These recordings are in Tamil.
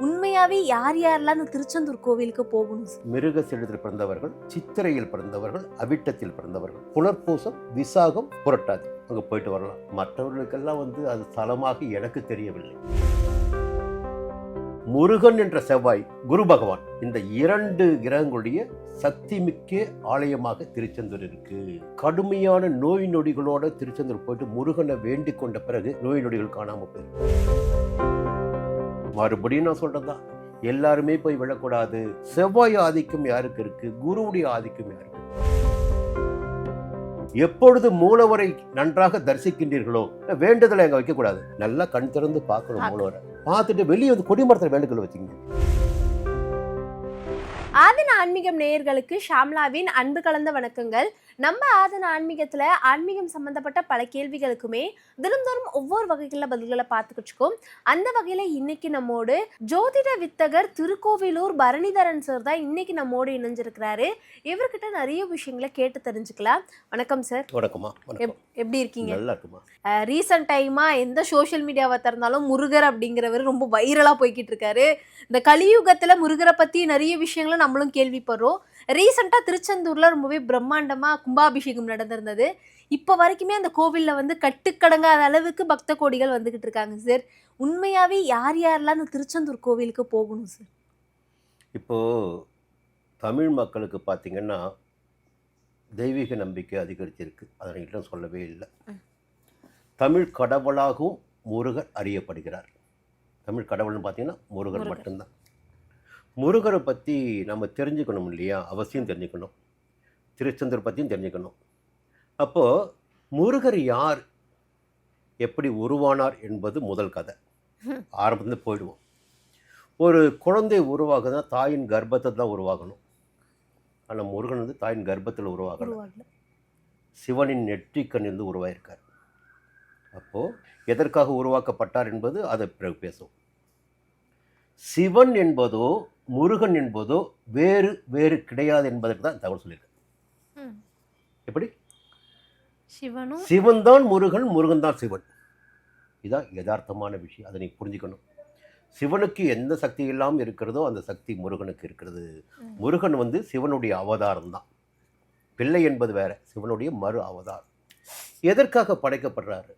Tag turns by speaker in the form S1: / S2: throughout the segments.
S1: உண்மையாவே யார் யாரெல்லாம் அந்த திருச்செந்தூர் கோவிலுக்கு போகணும்?
S2: மிருக சீடத்தில் பிறந்தவர்கள் சித்திரையில் பிறந்தவர்கள் அவிட்டத்தில் பிறந்தவர்கள் புனர்பூசம் விசாகம் புரட்டாது. அங்கே போயிட்டு வரலாம். மற்றவர்களுக்கெல்லாம் வந்து அது தலமாக எனக்கு தெரியவில்லை. முருகன் என்ற செவ்வாய் குரு பகவான் இந்த இரண்டு கிரகங்களுடைய சக்தி மிக்க ஆலயமாக திருச்செந்தூர் இருக்கு. கடுமையான நோய் நொடிகளோட திருச்செந்தூர் போயிட்டு முருகனை வேண்டிக் கொண்ட பிறகு நோய் நொடிகள் காணாம போயிருக்கு. மறுபடியும் நான் சொல்றதுதான் எல்லாருமே போய் விழக்கூடாது. செவ்வாய் ஆதிக்கம் யாருக்கு இருக்கு? குருவுடைய ஆதிக்கம் யாருக்கு எப்பொழுது மூலவரை நன்றாக தரிசிக்கின்றீர்களோ வேண்டுதலை அங்க வைக்கக்கூடாது. நல்லா கண் திறந்து பார்க்கணும் மூலவரை. பார்த்துட்டு வெளியே வந்து கொடிமரத்தில் வேண்டுதல் வச்சுங்க.
S1: ஆதன ஆன்மீகம் நேயர்களுக்கு ஷாம்லாவின் அன்பு கலந்த வணக்கங்கள். நம்ம ஆதன ஆன்மீகத்துல ஆன்மீகம் சம்பந்தப்பட்ட பல கேள்விகளுக்குமே தினந்தோறும் ஒவ்வொரு வகைகளில் பதில்களை பார்த்துக்கிட்டு இருக்கோம். அந்த வகையில இன்னைக்கு நம்மோடு ஜோதிட வித்தகர் திருக்கோவிலூர் பரணிதரன் சார் தான் இன்னைக்கு நம்மோடு இணைஞ்சிருக்கிறாரு. இவர்கிட்ட நிறைய விஷயங்களை கேட்டு தெரிஞ்சுக்கலாம். வணக்கம் சார்
S2: வணக்கம்.
S1: எப்படி இருக்கீங்க?
S2: நல்லா இருக்குமா
S1: ரீசன்ட் டைமாக எந்த சோஷியல் மீடியாவை திறந்தாலும் முருகர் அப்படிங்கிறவர் ரொம்ப வைரலாக போய்கிட்டு இருக்காரு. இந்த கலியுகத்தில் முருகரை பற்றி நிறைய விஷயங்களை நம்மளும் கேள்விப்படுறோம். ரீசெண்டாக திருச்செந்தூரில் ரொம்பவே பிரம்மாண்டமாக கும்பாபிஷேகம் நடந்திருந்தது. இப்போ வரைக்குமே அந்த கோவிலில் வந்து கட்டுக்கடங்காத அளவுக்கு பக்த கோடிகள் வந்துக்கிட்டு இருக்காங்க சார் உண்மையாகவே யார் யாரெல்லாம் இந்த திருச்செந்தூர் கோவிலுக்கு போகணும் சார்
S2: இப்போ தமிழ் மக்களுக்கு பார்த்தீங்கன்னா தெய்வீக நம்பிக்கை அதிகரிச்சிருக்கு. அதை நீங்களும் சொல்லவே இல்லை. தமிழ் கடவுளாகவும் முருகர் அறியப்படுகிறார். தமிழ் கடவுள்னு பார்த்தீங்கன்னா முருகர். மட்டும்தான். முருகரை பற்றி நம்ம தெரிஞ்சுக்கணும் இல்லையா? அவசியம் தெரிஞ்சுக்கணும். திருச்செந்தூர் பற்றியும் தெரிஞ்சுக்கணும். அப்போது முருகர் யார்? எப்படி உருவானார் என்பது முதல் கதை. ஆரம்பத்துலேருந்து போயிடுவோம். ஒரு குழந்தை உருவாகுதுன்னா தாயின் கர்ப்பத்தை தான் உருவாகணும். ஆனால் முருகன் வந்து தாயின் கர்ப்பத்தில் உருவாகணும் சிவனின் நெற்றிக்கண்ணிலிருந்து உருவாயிருக்கார். அப்போது எதற்காக உருவாக்கப்பட்டார் என்பது அதை பிறகு பேசும் சிவன் என்பதோ முருகன் என்பதோ வேறு வேறு கிடையாது என்பதற்கு தான் தகவல் சொல்லியிருக்கேன். எப்படி?
S1: சிவனும்
S2: சிவன் தான் முருகன் முருகன் தான் சிவன். இதான் யதார்த்தமான விஷயம். அதை நீ புரிஞ்சுக்கணும். சிவனுக்கு எந்த சக்தி எல்லாம் இருக்கிறதோ அந்த சக்தி முருகனுக்கு இருக்கிறது. முருகன் வந்து சிவனுடைய அவதாரம் தான். பிள்ளை என்பது வேற சிவனுடைய மறு அவதாரம். எதற்காக படைக்கப்படுறாரு?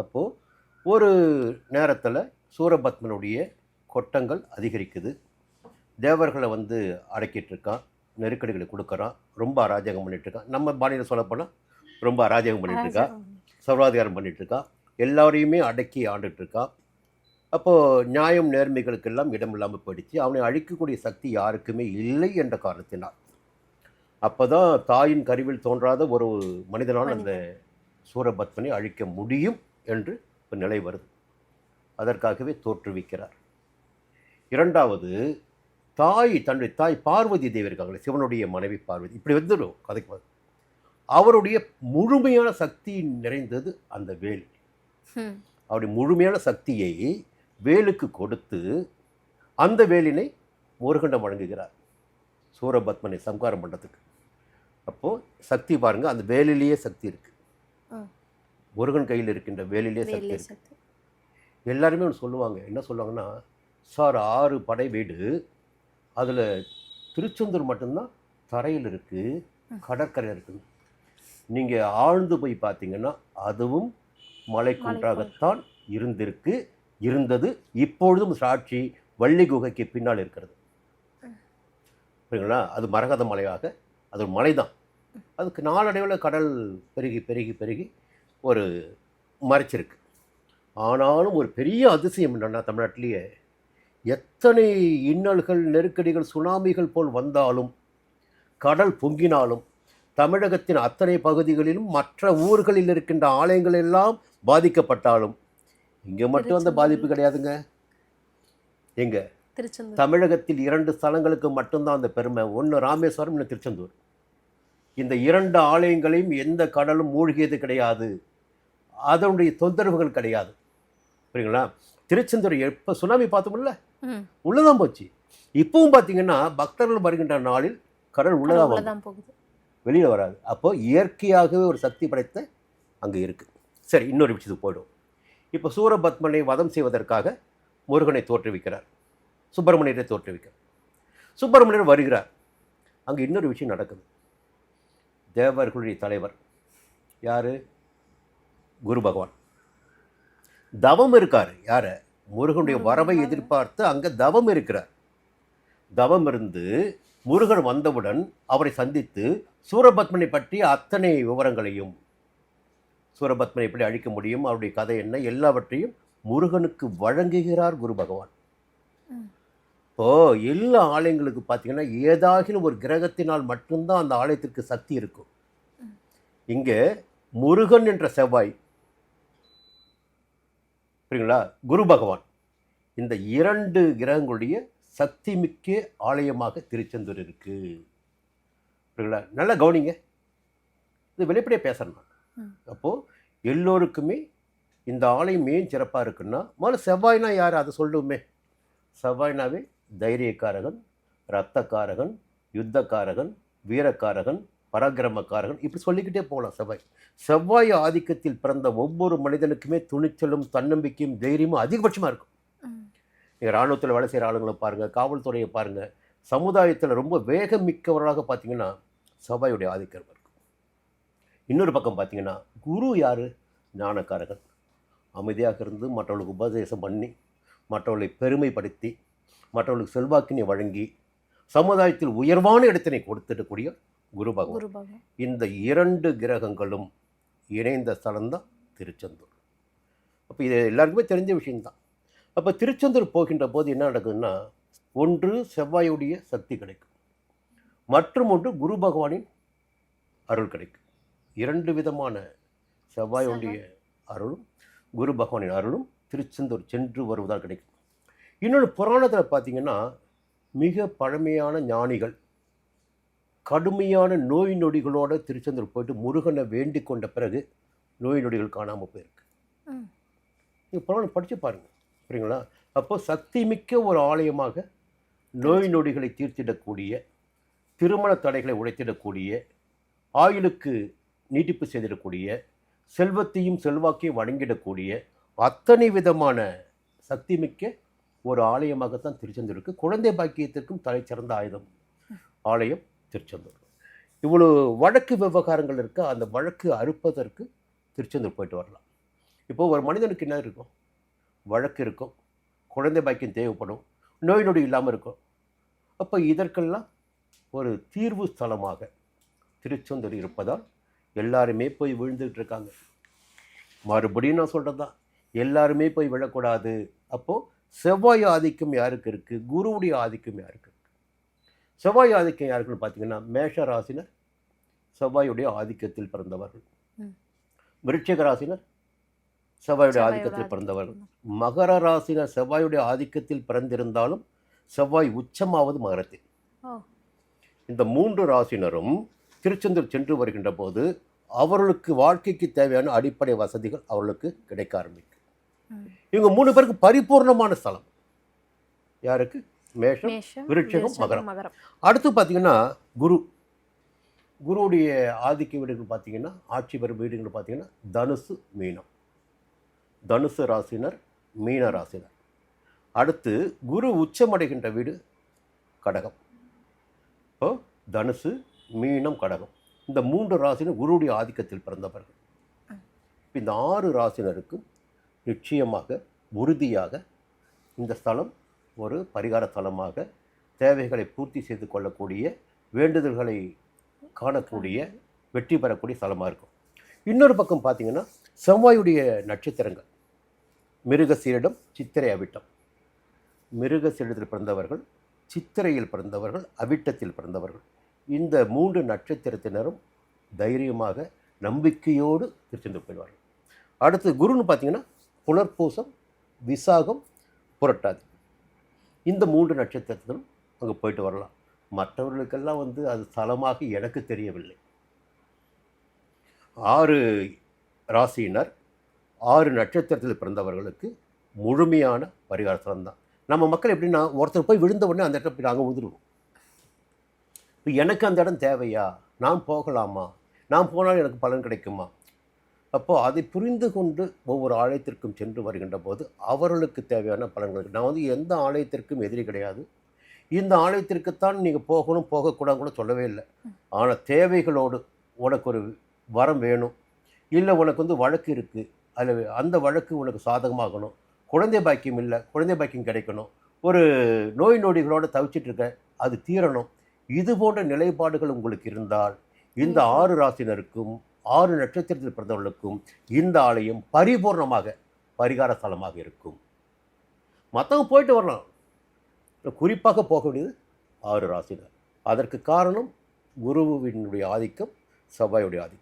S2: அப்போது ஒரு நேரத்தில் சூரபத்மனுடைய கொட்டங்கள் அதிகரிக்குது. தேவர்களை வந்து அடக்கிட்டு இருக்கான் நெருக்கடிகளை கொடுக்குறான். ரொம்ப அராஜகம் பண்ணிட்டு இருக்கான் நம்ம பாணியில் சொல்லப்போனால் ரொம்ப அராஜகம் பண்ணிட்டு. இருக்கா சர்வாதிகாரம் பண்ணிட்டு இருக்கா எல்லாரையுமே அடக்கி ஆண்டுட்டு இருக்கா அப்போது நியாயம் நேர்மைகளுக்கெல்லாம் இடம் இல்லாமல் போயிடுச்சு. அவனை அழிக்கக்கூடிய சக்தி யாருக்குமே இல்லை என்ற காரணத்தினால். அப்போ தான் தாயின் கருவில் தோன்றாத ஒரு மனிதனால் அந்த சூரபத்மனை அழிக்க முடியும் என்று ஒரு நிலை வருது. அதற்காகவே தோற்றுவிக்கிறார். இரண்டாவது தாய் தன்னுடைய தாய் பார்வதி தேவி இருக்காங்களே சிவனுடைய மனைவி பார்வதி. இப்படி வந்துடும் கதைக்கு அவருடைய முழுமையான சக்தி நிறைந்தது அந்த வேல். அவருடைய முழுமையான சக்தியை வேலுக்கு கொடுத்து அந்த வேலினை முருகண்டம் வழங்குகிறார். சூரபத்மனை சம்காரம் பண்ணுறதுக்கு அப்போது சக்தி பாருங்க அந்த வேலிலேயே சக்தி இருக்கு.
S1: ஆ.
S2: முருகன் கையில் இருக்கின்ற வேலிலேயே சக்தி
S1: வேலை
S2: இருக்கு.
S1: சக்தி.
S2: எல்லாருமே ஒன்று சொல்லுவாங்க. என்ன சொல்லுவாங்கன்னா சார் ஆறு படை வீடு. அதில் திருச்செந்தூர் மட்டும்தான் தரையில் இருக்குது கடற்கரை இருக்குது நீங்கள் ஆழ்ந்து போய் பார்த்தீங்கன்னா அதுவும் மலைக்குன்றாகத்தான் இருந்திருக்கு. இருந்தது இப்பொழுதும் சாட்சி வள்ளி குகைக்கு பின்னால் இருக்கிறது. புரியுங்களா? அது மரகத மலையாக அது ஒரு மலை தான் அதுக்கு நாளடைவில் கடல் பெருகி பெருகி பெருகி ஒரு மறைச்சிருக்கு. ஆனாலும் ஒரு பெரிய அதிசயம் என்னன்னா தமிழ்நாட்டிலேயே எத்தனை இன்னல்கள் நெருக்கடிகள் சுனாமிகள் போல் வந்தாலும் கடல் பொங்கினாலும் தமிழகத்தின் அத்தனை பகுதிகளிலும் மற்ற ஊர்களில் இருக்கின்ற ஆலயங்கள் எல்லாம் பாதிக்கப்பட்டாலும் இங்கே மட்டும் அந்த பாதிப்பு கிடையாதுங்க. எங்க? தமிழகத்தில் இரண்டு ஸ்தலங்களுக்கு மட்டும்தான் அந்த பெருமை. ஒன்று ராமேஸ்வரம் இன்னும் திருச்செந்தூர். இந்த இரண்டு ஆலயங்களையும் எந்த கடலும் மூழ்கியது கிடையாது. அதனுடைய தொந்தரவுகள் கிடையாது. புரியுங்களா திருச்செந்தூர் எப்போ சுனாமி பார்த்தோம்ல. உள்ளதான் போச்சு. இப்பவும் பார்த்தீங்கன்னா பக்தர்கள் வருகின்ற நாளில் கடல் உள்ளதான்
S1: போகுது.
S2: வெளியில் வராது. அப்போ இயற்கையாகவே ஒரு சக்தி படைத்த அங்கே இருக்குது சரி இன்னொரு விஷயத்துக்கு போயிடும் இப்போ சூரபத்மனை வதம் செய்வதற்காக முருகனை தோற்றுவிக்கிறார். சுப்பிரமணியரை தோற்றுவிக்கிறார். சுப்பிரமணியர் வருகிறார். அங்கே இன்னொரு விஷயம் நடக்குது. தேவர்களுடைய தலைவர் யார்? குரு பகவான். தவம் இருக்கார். யார? முருகனுடைய வரவை எதிர்பார்த்து அங்கே தவம் இருக்கிறார். தவம் இருந்து முருகன் வந்தவுடன் அவரை சந்தித்து சூரபத்மனை பற்றி அத்தனை விவரங்களையும் சூரபத்மனை எப்படி அழிக்க முடியும் அவருடைய கதை என்ன எல்லாவற்றையும் முருகனுக்கு வழங்குகிறார் குரு பகவான். இப்போ எல்லா ஆலயங்களுக்கு பார்த்தீங்கன்னா ஏதாகிலும் ஒரு கிரகத்தினால் மட்டும்தான் அந்த ஆலயத்திற்கு சக்தி இருக்கும். இங்கே முருகன் என்ற செவ்வாய் புரியுங்களா குரு பகவான். இந்த இரண்டு கிரகங்களுடைய சக்தி மிக்க ஆலயமாக திருச்செந்தூர் இருக்கு. புரியுங்களா நல்லா கவனிங்க. இது வெளிப்படையாக பேசுகிறேன் நான்
S1: ம்.
S2: அப்போது எல்லோருக்குமே இந்த ஆலயம் ஏன் சிறப்பாக இருக்குன்னா முதல்ல செவ்வாய்னா யார்? அதை சொல்லுமே செவ்வாய்னாவே தைரியக்காரகன் இரத்தக்காரகன் யுத்தக்காரகன் வீரக்காரகன் பராக்கிரமக்காரகன் இப்படி சொல்லிக்கிட்டே போகலாம் செவ்வாய். செவ்வாய் ஆதிக்கத்தில் பிறந்த ஒவ்வொரு மனிதனுக்குமே துணிச்சலும் தன்னம்பிக்கையும் தைரியமும் அதிகபட்சமாக இருக்கும். நீங்கள் இராணுவத்தில் வேலை செய்கிற ஆளுங்களை பாருங்கள் காவல்துறையை பாருங்கள் சமுதாயத்தில் ரொம்ப வேகம் மிக்கவர்களாக பார்த்தீங்கன்னா செவ்வாயுடைய ஆதிக்கம் இருக்கும். இன்னொரு பக்கம் பார்த்தீங்கன்னா குரு யார்? ஞானக்காரகன் அமைதியாக இருந்து மற்றவர்களுக்கு உபதேசம் பண்ணி மற்றவர்களை பெருமைப்படுத்தி மற்றவர்களுக்கு செல்வாக்கினை வழங்கி சமுதாயத்தில் உயர்வான இடத்தினை கொடுத்துடக்கூடிய குரு பகவான். இந்த இரண்டு கிரகங்களும் இணைந்த ஸ்தலம்தான் திருச்செந்தூர். அப்போ இது எல்லாருக்குமே தெரிஞ்ச விஷயம்தான். அப்போ திருச்செந்தூர் போகின்ற போது என்ன நடக்குதுன்னா ஒன்று செவ்வாயுடைய சக்தி கிடைக்கும். மற்றும் ஒன்று குரு பகவானின் அருள் கிடைக்கும். இரண்டு விதமான செவ்வாயுடைய அருளும் குரு பகவானின் அருளும் திருச்செந்தூர் சென்று வருவதால் கிடைக்கும். இன்னொன்று புராணத்தில் பார்த்தீங்கன்னா மிக பழமையான ஞானிகள் கடுமையான நோய் நொடிகளோட திருச்செந்தூர் போயிட்டு முருகனை வேண்டிக் கொண்ட பிறகு நோய் நொடிகள் காணாமல் போயிருக்கு. நீங்கள் புராணம் படித்து பாருங்கள் புரியுங்களா? அப்போ சக்தி மிக்க ஒரு ஆலயமாக நோய் நொடிகளை தீர்த்திடக்கூடிய திருமண தடைகளை உடைத்திடக்கூடிய ஆயுளுக்கு நீட்டிப்பு செய்திடக்கூடிய செல்வத்தையும் செல்வாக்கையும் வழங்கிடக்கூடிய அத்தனை விதமான சக்தி மிக்க ஒரு ஆலயமாகத்தான் திருச்செந்தூர் இருக்கு குழந்தை பாக்கியத்திற்கும் தலைச்சிறந்த ஆயுதம். ஆலயம் திருச்செந்தூர். இவ்வளோ வழக்கு விவகாரங்கள் இருக்க? அந்த வழக்கு அறுப்பதற்கு திருச்செந்தூர் போயிட்டு வரலாம். இப்போது ஒரு மனிதனுக்கு என்ன இருக்கும்? வழக்கு இருக்கும். குழந்தை பாக்கியம் தேவைப்படும். நோய் நொடி இல்லாமல் இருக்கும். அப்போ இதற்கெல்லாம் ஒரு தீர்வு ஸ்தலமாக திருச்செந்தூர் இருப்பதால் எல்லாருமே போய் விழுந்துகிட்டு இருக்காங்க. மறுபடியும் நான் சொல்கிறது தான் எல்லாருமே போய் விழக்கூடாது. அப்போது செவ்வாய் ஆதிக்கம் யாருக்கு இருக்குது குருவுடைய ஆதிக்கம் யாருக்கு? செவ்வாய் ஆதிக்கம் யாருக்குன்னு பார்த்தீங்கன்னா மேஷ ராசினர் செவ்வாயுடைய ஆதிக்கத்தில் பிறந்தவர்கள். விருட்சிக ராசினர் செவ்வாயுடைய
S1: செவ்வாயோட
S2: ஆதிக்கத்தில் பிறந்தவர்கள். மகர ராசினர் செவ்வாயுடைய ஆதிக்கத்தில் பிறந்திருந்தாலும் செவ்வாய் உச்சமாவது மகரத்தில். இந்த மூன்று ராசினரும் திருச்செந்தூர் சென்று வருகின்ற போது அவர்களுக்கு வாழ்க்கைக்கு தேவையான அடிப்படை வசதிகள் அவர்களுக்கு கிடைக்க ஆரம்பிக்கும். இவங்க மூணு பேருக்கு பரிபூர்ணமான ஸ்தலம் யாருக்கு மேஷம் விருட்சிகம், மகரம். அடுத்து பார்த்தீங்கன்னா குரு. குருவுடைய ஆதிக்க வீடுகள் பார்த்தீங்கன்னா ஆட்சி பெறும் வீடுகள் பார்த்தீங்கன்னா தனுசு மீனம். தனுசு ராசினர் மீன ராசினர் அடுத்து குரு உச்சமடைகின்ற வீடு கடகம். இப்போ தனுசு மீனம் கடகம். இந்த மூன்று ராசினர் குருவுடைய ஆதிக்கத்தில் பிறந்தவர்கள். இப்ப இந்த ஆறு ராசினருக்கும் நிச்சயமாக உறுதியாக இந்த ஸ்தலம் ஒரு பரிகார தலமாக தேவைகளை பூர்த்தி செய்து கொள்ளக்கூடிய வேண்டுதல்களை காணக்கூடிய வெற்றி பெறக்கூடிய தலமாக இருக்கும். இன்னொரு பக்கம் பார்த்தீங்கன்னா செவ்வாயுடைய நட்சத்திரங்கள். மிருகசீரிடம் சித்திரை அவிட்டம். மிருகசீரிடத்தில் பிறந்தவர்கள் சித்திரையில் பிறந்தவர்கள் அவிட்டத்தில் பிறந்தவர்கள். இந்த மூன்று நட்சத்திரத்தினரும் தைரியமாக நம்பிக்கையோடு திருச்செந்து போயிடுவார்கள். அடுத்து குருன்னு பார்த்தீங்கன்னா புனர்பூசம் விசாகம் புரட்டாது. இந்த மூன்று நட்சத்திரத்திலும் அங்கே போயிட்டு வரலாம். மற்றவர்களுக்கெல்லாம் வந்து அது ஸ்தலமாக எனக்கு தெரியவில்லை. ஆறு ராசியினர் ஆறு நட்சத்திரத்தில் பிறந்தவர்களுக்கு முழுமையான பரிகார ஸ்தலம் தான். நம்ம மக்கள் எப்படின்னா ஒருத்தர் போய் விழுந்த உடனே அந்த இடத்துல போய் நாங்கள் உதிருவோம் இப்போ எனக்கு அந்த இடம் தேவையா? நான் போகலாமா? நான் போனால் எனக்கு பலன் கிடைக்குமா? அப்போது அதை புரிந்து கொண்டு ஒவ்வொரு ஆலயத்திற்கும் சென்று வருகின்ற போது அவர்களுக்கு தேவையான பலன்கள் நான் வந்து எந்த ஆலயத்திற்கும் எதிரி கிடையாது. இந்த ஆலயத்திற்குத்தான் நீங்கள் போகணும் போகக்கூடாது கூட சொல்லவே இல்லை. ஆனால் தேவைகளோடு உனக்கு ஒரு வரம் வேணும். இல்லை உனக்கு வந்து வழக்கு இருக்குது அதில் அந்த வழக்கு உனக்கு சாதகமாகணும். குழந்தை பாக்கியம் இல்லை குழந்தை பாக்கியம் கிடைக்கணும். ஒரு நோய் நொடிகளோடு தவிச்சிட்டு இருக்க அது தீரணும். இது போன்ற நிலைப்பாடுகள் உங்களுக்கு இருந்தால் இந்த ஆறு ராசினருக்கும் ஆறு நட்சத்திரத்தில் பிறந்தவர்களுக்கும் இந்த ஆலயம் பரிபூர்ணமாக பரிகார ஸ்தலமாக இருக்கும். மற்றவங்க போயிட்டு வரலாம். குறிப்பாக போக வேண்டியது ஆறு ராசினர் அதற்கு காரணம் குருவினுடைய ஆதிக்கம் செவ்வாயுடைய ஆதிக்கம்.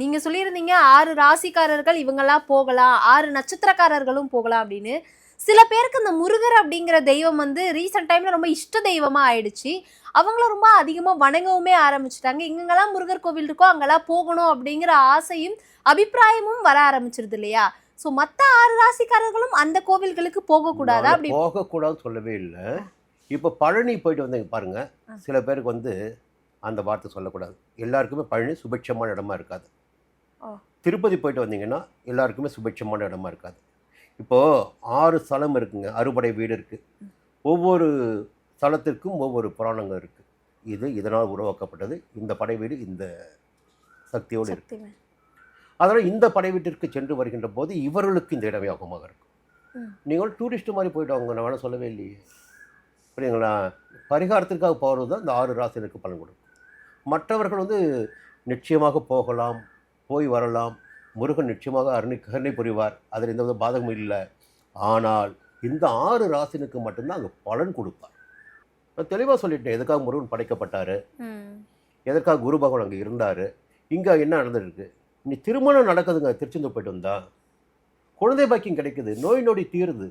S1: நீங்கள் சொல்லியிருந்தீங்க ஆறு ராசிக்காரர்கள் இவங்கெல்லாம் போகலாம் ஆறு நட்சத்திரக்காரர்களும் போகலாம் அப்படின்னு. சில பேருக்கு இந்த முருகர் அப்படிங்கிற தெய்வம் வந்து ரீசெண்ட் டைம்ல ரொம்ப இஷ்ட தெய்வமா ஆயிடுச்சு. அவங்கள ரொம்ப அதிகமா வணங்கவுமே ஆரம்பிச்சிட்டாங்க. எங்கெங்கெல்லாம் முருகர் கோவில் இருக்கோ அங்கெல்லாம் போகணும் அப்படிங்கிற ஆசையும் அபிப்பிராயமும் வர ஆரம்பிச்சிருது இல்லையா? சோ மத்த ஆறு ராசிக்காரர்களும் அந்த கோவில்களுக்கு போகக்கூடாதா? அப்படி
S2: போகக்கூடாதுன்னு சொல்லவே இல்லை. இப்போ பழனி போயிட்டு வந்தீங்க பாருங்க.
S1: ஆ.
S2: சில பேருக்கு வந்து அந்த வார்த்தை சொல்லக்கூடாது. எல்லாருக்குமே பழனி சுபிட்சமான இடமா இருக்காது. திருப்பதி போயிட்டு வந்தீங்கன்னா எல்லாருக்குமே சுபிட்சமான இடமா இருக்காது. இப்போது ஆறு ஸ்தலம் இருக்குங்க அறுபடை வீடு இருக்குது ஒவ்வொரு ஸ்தலத்திற்கும் ஒவ்வொரு புராணங்கள் இருக்குது இது இதனால் உருவாக்கப்பட்டது. இந்த படை வீடு இந்த சக்தியோடு இருக்கு. அதனால் இந்த படை வீட்டிற்கு சென்று வருகின்ற போது இவர்களுக்கு இந்த இடம் யோகமாக இருக்கும். நீங்கள் டூரிஸ்ட் மாதிரி போயிட்டு நான் வேணால் சொல்லவே இல்லையே. புரியுங்களா பரிகாரத்திற்காக போகிறது தான் இந்த ஆறு ராசினருக்கு பலன் கொடுக்கும். மற்றவர்கள் வந்து நிச்சயமாக போகலாம் போய் வரலாம். முருகன் நிச்சயமாக அருணை கருணை புரிவார். அதில் எந்த வித பாதகமும் இல்லை. ஆனால் இந்த ஆறு ராசினுக்கு மட்டும்தான் அங்கே பலன் கொடுப்பார். நான் தெளிவாக சொல்லிட்டேன் எதுக்காக முருகன் படைக்கப்பட்டார். எதற்காக குரு பகவான் அங்கே இருந்தார்? இங்கே என்ன நடந்துருக்கு? நீ திருமணம் நடக்குதுங்க திருச்செந்தூர் போயிட்டு வந்தா. குழந்தை பாக்கியம் கிடைக்குது நோய் நொடி தீருது.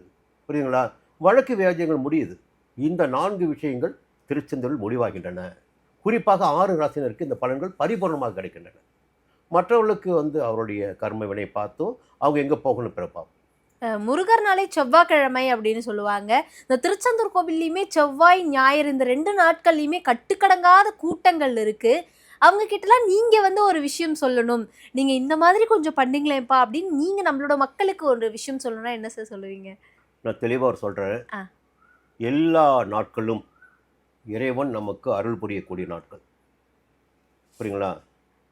S2: புரியுங்களா வழக்கு வியாஜியங்கள் முடியுது. இந்த நான்கு விஷயங்கள் திருச்செந்தூரில் முடிவாகின்றன. குறிப்பாக ஆறு ராசினருக்கு இந்த பலன்கள் பரிபூர்ணமாக கிடைக்கின்றன. மற்றவர்களுக்கு வந்து அவருடைய கர்ம வினை பார்த்தோ அவங்க எங்கே போகணும் பிறப்பாங்க.
S1: முருகர்னாலே செவ்வாய்க்கிழமை அப்படின்னு சொல்லுவாங்க. இந்த திருச்செந்தூர் கோவில்லையுமே செவ்வாய் ஞாயிறு இந்த ரெண்டு நாட்கள்லையுமே கட்டுக்கடங்காத கூட்டங்கள் இருக்கு. அவங்க கிட்டலாம் நீங்க வந்து ஒரு விஷயம் சொல்லணும். நீங்க இந்த மாதிரி கொஞ்சம் பண்ணீங்களேப்பா அப்படின்னு நீங்க நம்மளோட மக்களுக்கு ஒரு விஷயம் சொல்லணும்னா என்ன சார் சொல்லுவீங்க?
S2: நான் தெளிவாக அவர் சொல்கிறேன். எல்லா நாட்களும் இறைவன் நமக்கு அருள் புரியக்கூடிய நாட்கள். புரியுங்களா?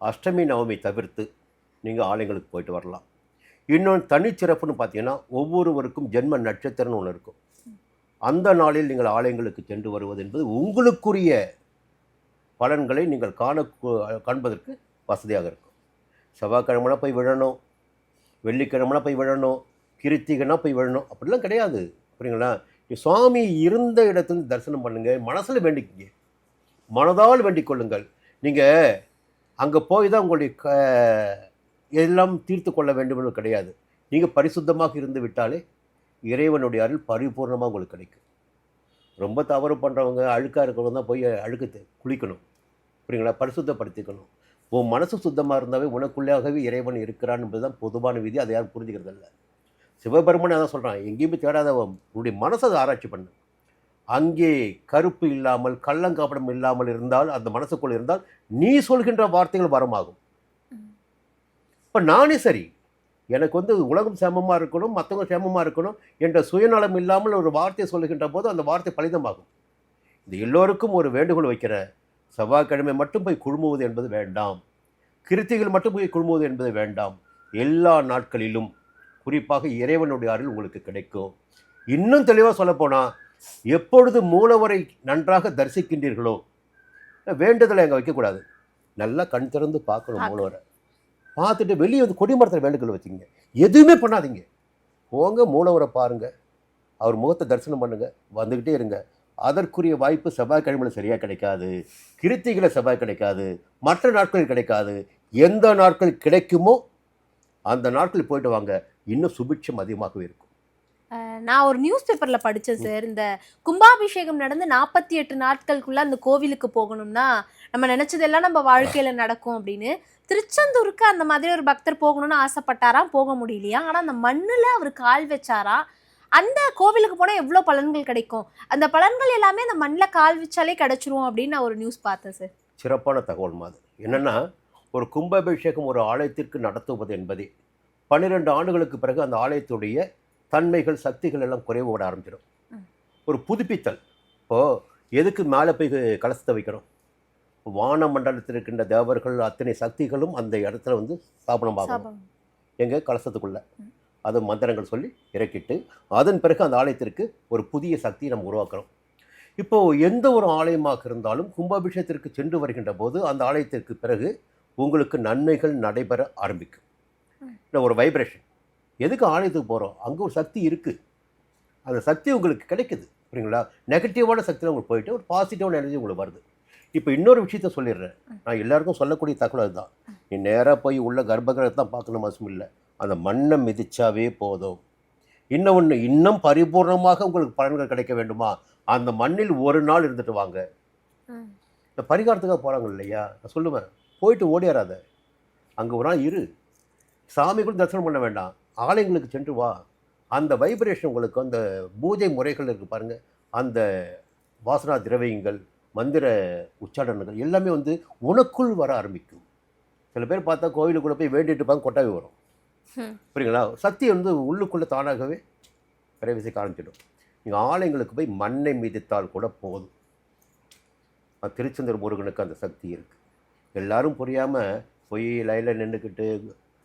S2: அஷ்டமி நவமி தவிர்த்து நீங்கள் ஆலயங்களுக்கு போயிட்டு வரலாம். இன்னொன்று தனிச்சிறப்புன்னு பார்த்தீங்கன்னா ஒவ்வொருவருக்கும் ஜென்ம நட்சத்திரம்னு ஒன்று இருக்கும். அந்த நாளில் நீங்கள் ஆலயங்களுக்கு சென்று வருவது என்பது உங்களுக்குரிய பலன்களை நீங்கள் காண காண்பதற்கு வசதியாக இருக்கும். செவ்வாய்க்கிழமைனா போய் விழணும் வெள்ளிக்கிழமைனா போய் விழணும் கிருத்திகனா போய் விழணும் அப்படிலாம் கிடையாது. புரியுங்களா? சுவாமி இருந்த இடத்துல தரிசனம் பண்ணுங்கள் மனசில் வேண்டிக்கிங்க. மனதால் வேண்டிக் கொள்ளுங்கள். நீங்கள் அங்கே போய் தான் உங்களுடைய க எல்லாம் தீர்த்து கொள்ள வேண்டும் என்று கிடையாது. நீங்கள் பரிசுத்தமாக இருந்து விட்டாலே இறைவனுடைய அருள் பரிபூர்ணமாக உங்களுக்கு கிடைக்கும். ரொம்ப தவறு பண்ணுறவங்க அழுக்காக இருக்கிறவங்க தான் போய் அழுக்கு குளிக்கணும். புரியுங்களா? பரிசுத்தப்படுத்திக்கணும். உன் மனசு சுத்தமாக இருந்தாவே உனக்குள்ளாகவே இறைவன் இருக்கிறான் என்பது தான் பொதுவான விதி. அதை யாரும் புரிஞ்சுக்கிறது இல்லை சிவபெருமன் அதான் சொல்கிறான் எங்கேயுமே தேடாதவன் உன்னுடைய மனசை அதை ஆராய்ச்சி பண்ணு. அங்கே கருப்பு இல்லாமல் கள்ளங்காப்படம் இல்லாமல் இருந்தால் அந்த மனசுக்குள் இருந்தால் நீ சொல்கின்ற வார்த்தைகள் வரமாகும். இப்போ நானே சரி. எனக்கு வந்து உலகம் சேமமாக இருக்கணும் மற்றவங்க சேமமாக இருக்கணும் என்ற சுயநலம் இல்லாமல் ஒரு வார்த்தையை சொல்லுகின்ற போது அந்த வார்த்தை பலிதமாகும். இது எல்லோருக்கும் ஒரு வேண்டுகோள் வைக்கிற செவ்வாய்க்கிழமை மட்டும் போய் குழுமுவது என்பது வேண்டாம். கிருத்திகள் மட்டும் போய் குழுமுவது என்பது வேண்டாம். எல்லா நாட்களிலும் குறிப்பாக இறைவனுடைய அருள் உங்களுக்கு கிடைக்கும். இன்னும் தெளிவாக சொல்லப்போனால் எப்பொழுது மூலவரை நன்றாக தரிசிக்கின்றீர்களோ வேண்டுதலை அங்கே வைக்கக்கூடாது. நல்லா கண் திறந்து பார்க்கணும். மூலவரை. பார்த்துட்டு வெளியே வந்து கொடிமரத்தில் வேண்டுதல் வச்சுங்க எதுவுமே பண்ணாதீங்க. போங்க மூலவரை பாருங்க. அவர் முகத்தை தரிசனம் பண்ணுங்க. வந்துக்கிட்டே இருங்க. அதற்குரிய வாய்ப்பு செவ்வாய்க்கிழமையில் சரியாக கிடைக்காது. கிருத்திகளை செவ்வாய் கிடைக்காது. மற்ற நாட்களில் கிடைக்காது. எந்த நாட்கள் கிடைக்குமோ அந்த நாட்களில் போயிட்டு வாங்க. இன்னும் சுபிட்சம் அதிகமாகவே இருக்கும்.
S1: நான் ஒரு நியூஸ் பேப்பரில் படித்தேன் சார் இந்த கும்பாபிஷேகம் நடந்து நாற்பத்தி எட்டு நாட்களுக்குள்ளே அந்த கோவிலுக்கு போகணும்னா நம்ம நினச்சதெல்லாம் நம்ம வாழ்க்கையில் நடக்கும் அப்படின்னு. திருச்செந்தூருக்கு அந்த மாதிரி ஒரு பக்தர் போகணும்னு ஆசைப்பட்டாராம் போக முடியலையா? ஆனால் அந்த மண்ணில் அவர் கால் வச்சாராம் அந்த கோவிலுக்கு போனால் எவ்வளோ பலன்கள் கிடைக்கும்? அந்த பலன்கள் எல்லாமே அந்த மண்ணில் கால் வச்சாலே கிடச்சிரும் அப்படின்னு நான் ஒரு நியூஸ் பார்த்தேன் சார்
S2: சிறப்பான தகவல் மாதிரி என்னென்னா ஒரு கும்பாபிஷேகம் ஒரு ஆலயத்திற்கு நடத்துவது என்பதே. பன்னிரெண்டு ஆண்டுகளுக்கு பிறகு அந்த ஆலயத்துடைய தன்மைகள் சக்திகள் எல்லாம் குறைவோட ஆரம்பிச்சிடும். ஒரு புதுப்பித்தல். இப்போது எதுக்கு மேலே போய் கலசத்தை வைக்கிறோம்? வான மண்டலத்தில் இருக்கின்ற தேவர்கள் அத்தனை சக்திகளும் அந்த இடத்துல வந்து ஸ்தாபனம் ஆகும் எங்க? கலசத்துக்குள்ள. அது மந்திரங்கள் சொல்லி இறக்கிட்டு அதன் பிறகு அந்த ஆலயத்திற்கு ஒரு புதிய சக்தியை நம்ம உருவாக்குறோம். இப்போ எந்த ஒரு ஆலயமாக இருந்தாலும் கும்பாபிஷேகத்திற்கு சென்று வருகின்ற போது அந்த ஆலயத்திற்கு பிறகு உங்களுக்கு நன்மைகள் நடைபெற ஆரம்பிக்கும். ஒரு வைப்ரேஷன் எதுக்கு ஆலயத்துக்கு போகிறோம் அங்கே ஒரு சக்தி இருக்குது அந்த சக்தி உங்களுக்கு கிடைக்குது. புரியுங்களா? நெகட்டிவான சக்தியில் உங்களுக்கு போயிட்டு ஒரு பாசிட்டிவான எனர்ஜி உங்களுக்கு வருது. இப்போ இன்னொரு விஷயத்த சொல்லிடுறேன். நான் எல்லாருக்கும் சொல்லக்கூடிய தகவல் அதுதான். நீ நேராக போய் உள்ள கர்ப்பகிரகத்தை தான் பார்க்கணும் அவசியம் இல்லை. அந்த மண்ணை மிதிச்சாவே போதும். இன்னும் ஒன்று இன்னும் பரிபூர்ணமாக உங்களுக்கு பலன்கள் கிடைக்க வேண்டுமா? அந்த மண்ணில் ஒரு நாள் இருந்துட்டு வாங்க. இந்த பரிகாரத்துக்காக போகிறாங்க இல்லையா? நான் சொல்லுவேன். போயிட்டு ஓடியாராத. அங்கே ஒரு நாள் இரு. சாமி கூட தரிசனம் பண்ண வேண்டாம். ஆலயங்களுக்கு சென்று வா. அந்த வைப்ரேஷன் உங்களுக்கு அந்த பூஜை முறைகள் இருக்குது பாருங்கள் அந்த வாசனா திரவியங்கள் மந்திர உச்சாடனங்கள் எல்லாமே வந்து உனக்குள் வர ஆரம்பிக்கும். சில பேர் பார்த்தா கோயிலுக்குள்ளே போய் வேண்டிட்டு இருப்பாங்க கொட்டாவி வரும். புரியுங்களா சக்தி வந்து உள்ளுக்குள்ளே தானாகவே பிரவேசிக்க ஆரம்பிச்சிடும். நீங்கள் ஆலயங்களுக்கு போய் மண்ணை மிதித்தால் கூட போதும். திருச்செந்தூர் முருகனுக்கு அந்த சக்தி இருக்குது எல்லாரும் புரியாமல் போய் லைனில் நின்றுக்கிட்டு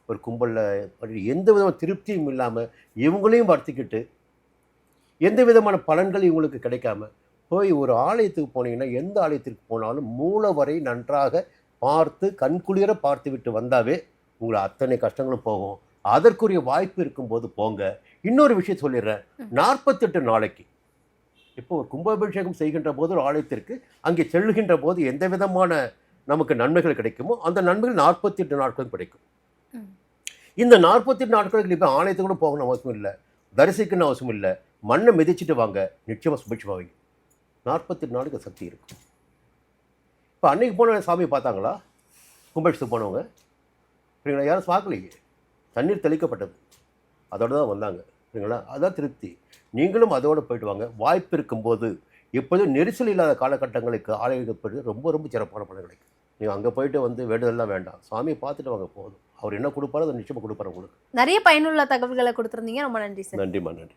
S2: ஒரு கும்பலில் எந்த விதமான திருப்தியும் இல்லாமல் இவங்களையும் வர்த்திக்கிட்டு எந்த விதமான பலன்கள் இவங்களுக்கு கிடைக்காம போய் ஒரு ஆலயத்துக்கு போனீங்கன்னா எந்த ஆலயத்திற்கு போனாலும் மூலவரை நன்றாக பார்த்து கண்குளிர பார்த்து விட்டு வந்தாவே உங்களை அத்தனை கஷ்டங்களும் போகும். அதற்குரிய வாய்ப்பு இருக்கும்போது போங்க. இன்னொரு விஷயம் சொல்லிடுறேன். நாற்பத்தெட்டு நாளைக்கு. இப்போ ஒரு கும்பாபிஷேகம் செய்கின்ற போது ஒரு ஆலயத்திற்கு அங்கே செல்கின்ற போது எந்த விதமான நமக்கு நன்மைகள் கிடைக்குமோ அந்த நன்மைகள் நாற்பத்தி எட்டு நாட்களும் கிடைக்கும். இந்த நாற்பத்தி எட்டு நாட்களுக்கு இப்போ ஆலயத்துக்கு கூட போகணும் அவசியம் இல்லை. தரிசிக்கணும் அவசியம் இல்லை. மண்ணை மிதிச்சிட்டு வாங்க. நிச்சயமாக சுபிட்சமாவீங்க. நாற்பத்தெட்டு நாளுக்கு சக்தி இருக்கும் இப்போ அன்னைக்கு போன சாமியை பார்த்தாங்களா? கும்பாபிஷேகத்துக்கு போனவங்க? சரிங்களா? யாரும் பார்க்கலையே. தண்ணீர் தெளிக்கப்பட்டது. அதோடு தான் வந்தாங்க. சரிங்களா? அதான் திருப்தி. நீங்களும் அதோடு போயிட்டு வாங்க. வாய்ப்பு இருக்கும்போது எப்போதும் நெரிசல் இல்லாத காலகட்டங்களுக்கு ஆலயப்படி ரொம்ப ரொம்ப சிறப்பான பலன் கிடைக்கும். நீங்கள் அங்கே போயிட்டு வந்து வேண்டுதல்லாம் வேண்டாம். சாமியை பார்த்துட்டு வாங்க போதும். அவர் என்ன கொடுப்பாரோ அதை நிச்சயமாக கொடுப்பாரு உங்களுக்கு.
S1: நிறைய பயனுள்ள தகவல்களை கொடுத்துருந்தீங்க. ரொம்ப நன்றி சார்.
S2: நன்றிம்மா நன்றி.